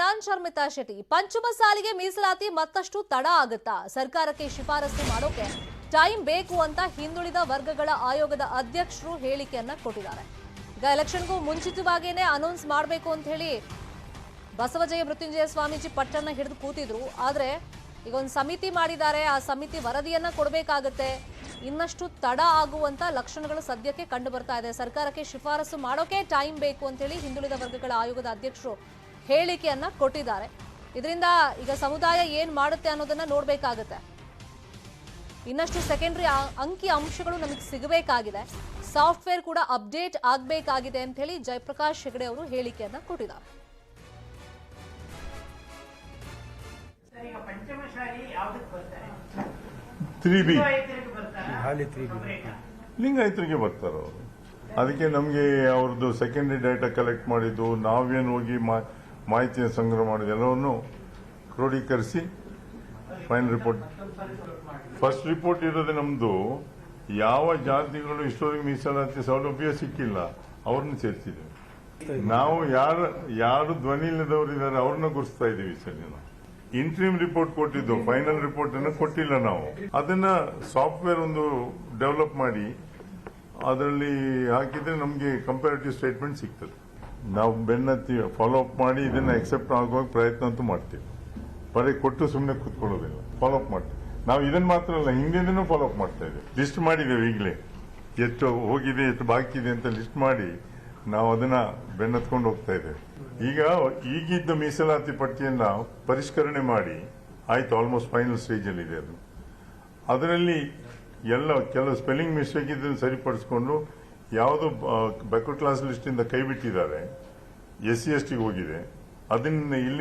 ನಾನ್ ಶರ್ಮಿತಾ ಶೆಟ್ಟಿ. ಪಂಚಮ ಸಾಲಿಗೆ ಮೀಸಲಾತಿ ಮತ್ತಷ್ಟು ತಡ ಆಗುತ್ತಾ? ಸರ್ಕಾರಕ್ಕೆ ಶಿಫಾರಸು ಮಾಡೋಕೆ ಟೈಮ್ ಬೇಕು ಅಂತ ಹಿಂದುಳಿದ ವರ್ಗಗಳ ಆಯೋಗದ ಅಧ್ಯಕ್ಷರು ಹೇಳಿಕೆಯನ್ನ ಕೊಟ್ಟಿದ್ದಾರೆ. ಈಗ ಎಲೆಕ್ಷನ್ಗೂ ಮುಂಚಿತವಾಗಿಯೇ ಅನೌನ್ಸ್ ಮಾಡಬೇಕು ಅಂತ ಹೇಳಿ ಬಸವಜಯ ಮೃತ್ಯುಂಜಯ ಸ್ವಾಮೀಜಿ ಪಟ್ಟನ್ನ ಹಿಡಿದು ಕೂತಿದ್ರು. ಆದ್ರೆ ಈಗ ಒಂದು ಸಮಿತಿ ಮಾಡಿದ್ದಾರೆ. ಆ ಸಮಿತಿ ವರದಿಯನ್ನ ಕೊಡಬೇಕಾಗತ್ತೆ. ಇನ್ನಷ್ಟು ತಡ ಆಗುವಂತ ಲಕ್ಷಣಗಳು ಸದ್ಯಕ್ಕೆ ಕಂಡು ಬರ್ತಾ ಇದೆ. ಸರ್ಕಾರಕ್ಕೆ ಶಿಫಾರಸು ಮಾಡೋಕೆ ಟೈಮ್ ಬೇಕು ಅಂತ ಹೇಳಿ ಹಿಂದುಳಿದ ವರ್ಗಗಳ ಆಯೋಗದ ಅಧ್ಯಕ್ಷರು ಹೇಳಿಕೆಯನ್ನ ಕೊಟ್ಟಿದ್ದಾರೆ. ಇದರಿಂದ ಈಗ ಸಮುದಾಯ ಏನ್ ಮಾಡುತ್ತೆ ಅನ್ನೋದನ್ನ ನೋಡ್ಬೇಕಾಗತ್ತೆ. ಇನ್ನಷ್ಟು ಸೆಕೆಂಡ್ರಿ ಅಂಕಿ ಅಂಶಗಳು ನಮಗೆ ಸಿಗಬೇಕಾಗಿದೆ. ಸಾಫ್ಟ್ವೇರ್ ಕೂಡ ಅಪ್ಡೇಟ್ ಆಗಬೇಕಾಗಿದೆ ಅಂತ ಹೇಳಿ ಜಯಪ್ರಕಾಶ್ ಹೆಗಡೆ ಅವರು ಹೇಳಿಕೆಯನ್ನ ಕೊಟ್ಟಿದ್ದಾರೆ? ಲಿಂಗಾಯತರಿಗೆ ಬರ್ತಾರೆ? ಅವರು. ಅದಕ್ಕೆ ನಮಗೆ ಅವ್ರದ್ದು ಸೆಕೆಂಡರಿ ಡೇಟಾ ಕಲೆಕ್ಟ್ ಮಾಡಿದ್ದು ನಾವೇನು ಹೋಗಿ ಮಾ- ಮಾಹಿತಿಯ ಸಂಗ್ರಹ ಮಾಡಿದ ಎಲ್ಲವನ್ನು ಕ್ರೋಢೀಕರಿಸಿ ಫೈನಲ್ ರಿಪೋರ್ಟ್. ಫಸ್ಟ್ ರಿಪೋರ್ಟ್ ಇರೋದೇ ನಮ್ದು. ಯಾವ ಜಾತಿಗಳು ಇಷ್ಟವರೆಗೆ ಮೀಸಲಾತಿ ಸೌಲಭ್ಯ ಸಿಕ್ಕಿಲ್ಲ, ಅವ್ರನ್ನ ಸೇರಿಸಿದ್ದೇವೆ. ನಾವು ಯಾರು ಯಾರು ಧ್ವನಿ ಇಲ್ಲದವರು ಇದ್ದಾರೆ, ಅವ್ರನ್ನ ಗುರುಸ್ತಾ ಇದ್ದೀವಿ ಸರ್ ನಾವು. ಇಂಟ್ರೀಮ್ ರಿಪೋರ್ಟ್ ಕೊಟ್ಟಿದ್ದು ಫೈನಲ್ ರಿಪೋರ್ಟ್ ಅನ್ನು ಕೊಟ್ಟಿಲ್ಲ ನಾವು. ಅದನ್ನ ಸಾಫ್ಟ್ವೇರ್ ಒಂದು ಡೆವಲಪ್ ಮಾಡಿ, ಅದರಲ್ಲಿ ಹಾಕಿದ್ರೆ ನಮಗೆ ಕಂಪ್ಯಾರಿಟಿವ್ ಸ್ಟೇಟ್ಮೆಂಟ್ ಸಿಗ್ತದೆ. ನಾವು ಬೆನ್ನತ್ತಿ ಫಾಲೋ ಅಪ್ ಮಾಡಿ ಇದನ್ನ ಎಕ್ಸೆಪ್ಟ್ ಆಗುವಾಗ ಪ್ರಯತ್ನ ಅಂತೂ ಮಾಡ್ತೀವಿ. ಬರೀ ಕೊಟ್ಟು ಸುಮ್ಮನೆ ಕೂತ್ಕೊಳ್ಳೋದಿಲ್ಲ. ಫಾಲೋ ಅಪ್ ಮಾಡ್ತೀವಿ. ನಾವು ಇದನ್ನ ಮಾತ್ರ ಅಲ್ಲ ಹಿಂದಿನೂ ಫಾಲೋ ಅಪ್ ಮಾಡ್ತಾ ಇದ್ದೀವಿ. ಲಿಸ್ಟ್ ಮಾಡಿದ್ದೇವೆ ಈಗಲೇ. ಎಷ್ಟು ಹೋಗಿದೆ ಎಷ್ಟು ಬಾಕಿ ಇದೆ ಅಂತ ಲಿಸ್ಟ್ ಮಾಡಿ ನಾವು ಅದನ್ನ ಬೆನ್ನತ್ಕೊಂಡು ಹೋಗ್ತಾ ಇದ್ದೇವೆ. ಈಗ ಈಗಿದ್ದ ಮೀಸಲಾತಿ ಪಟ್ಟಿಯನ್ನ ಪರಿಷ್ಕರಣೆ ಮಾಡಿ ಆಯ್ತು ಆಲ್ಮೋಸ್ಟ್ ಫೈನಲ್ ಸ್ಟೇಜ್ ಅಲ್ಲಿ ಇದೆ ಅದು. ಅದರಲ್ಲಿ ಎಲ್ಲ ಕೆಲವು ಸ್ಪೆಲ್ಲಿಂಗ್ ಮಿಸ್ಟೇಕ್ ಇದನ್ನು ಸರಿಪಡಿಸ್ಕೊಂಡು ಯಾವುದು ಬ್ಯಾಕ್ವರ್ಡ್ ಕ್ಲಾಸ್ ಲಿಸ್ಟ್ ಇಂದ ಕೈ ಬಿಟ್ಟಿದ್ದಾರೆ ಎಸ್ ಸಿ ಎಸ್ ಟಿಗೆ ಹೋಗಿದೆ. ಅದನ್ನ ಇಲ್ಲಿ